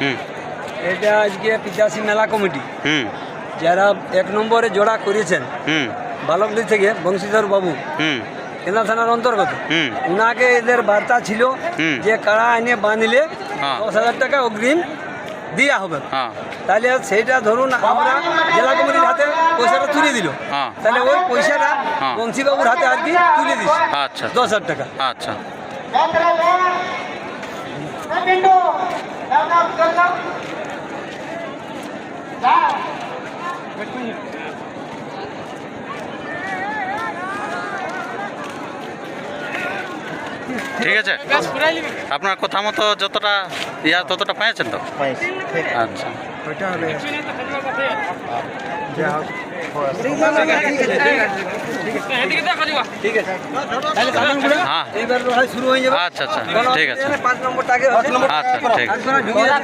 হুম। এটা আজকে পিতাসী মেলা কমিটি। হুম। যারা এক নম্বরে জোড়া করেছেন হুম। বালকলি থেকে বংশীধর বাবু হুম। কেনা থানার অন্তর্গত হুম। উনাকে এদের বার্তা ছিল হুম। যে কাড়া এনে বাঁধলে হ্যাঁ। দশ হাজার টাকা অগ্রিম দেওয়া হবে। হ্যাঁ। তাহলে সেইটা ধরুন আমরা জেলা কমিটির হাতে পয়সাটা তুলে দিল। হ্যাঁ। তাহলে ওই পয়সাটা। বংশীবাবুর হাতে আর কি তুলে দিচ্ছে আচ্ছা। দশ হাজার টাকা। আচ্ছা। ঠিক আছে। আপনার কথা মতো যতটা ইয়া ততটা পেয়েছেন তো? আচ্ছা। হ্যাঁ। হয়ে আচ্ছা আচ্ছা ঠিক আছে। আচ্ছা ঠিক শোনো, ঢুকিয়ে দাও।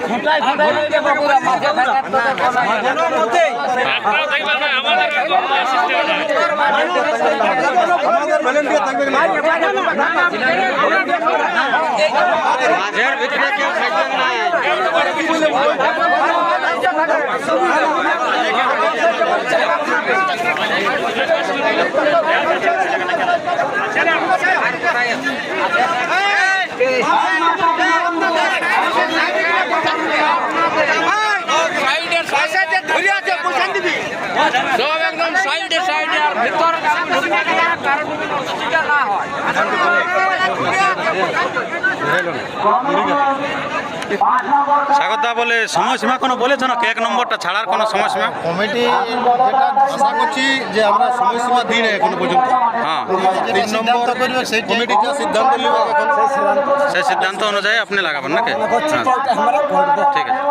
কোনো সব একদম সাইডে সাইডে আর ভিতর কারণ না হয় স্বাগত বলে সময়সীমা কোনো বলেছ না? এক নম্বরটা ছাড়ার কোনো সময়সীমা? কমিটি যেটা আশা করছি যে আমরা সময়সীমা দিই না এখনও পর্যন্ত। হ্যাঁ। করবে সেই কমিটি যা সিদ্ধান্ত নেবে সেই সিদ্ধান্ত অনুযায়ী আপনি লাগাবেন নাকি? আচ্ছা ঠিক আছে।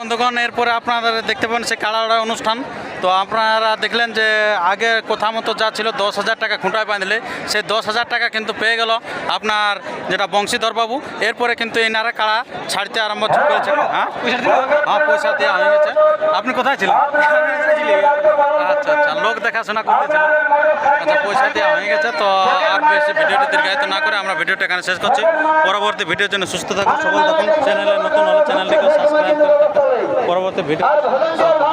বন্ধুগণ, এরপরে আপনারা দেখতে পাবেন সে কালাড়া অনুষ্ঠান। তো আপনারা দেখলেন যে আগে কথা মতো যা ছিল, দশ হাজার টাকা খুঁটায় বাঁধলে, সেই দশ হাজার টাকা কিন্তু পেয়ে গেল আপনার যেটা বংশীধর বাবু। এরপরে কিন্তু এনারা কাড়া ছাড়তে আরম্ভ করেছে। হ্যাঁ? হ্যাঁ পয়সা দেওয়া হয়ে গেছে। আপনি কোথায় ছিলেন? আচ্ছা আচ্ছা লোক দেখাশোনা করতেছিল। আচ্ছা পয়সা দেওয়া হয়ে গেছে। তো আর বেশি ভিডিওটি দীর্ঘায়িত না করে আমরা ভিডিওটা এখানে শেষ করছি। পরবর্তী ভিডিওর জন্য সুস্থ থাকুন, সবল থাকুন। চ্যানেলে ভিডিও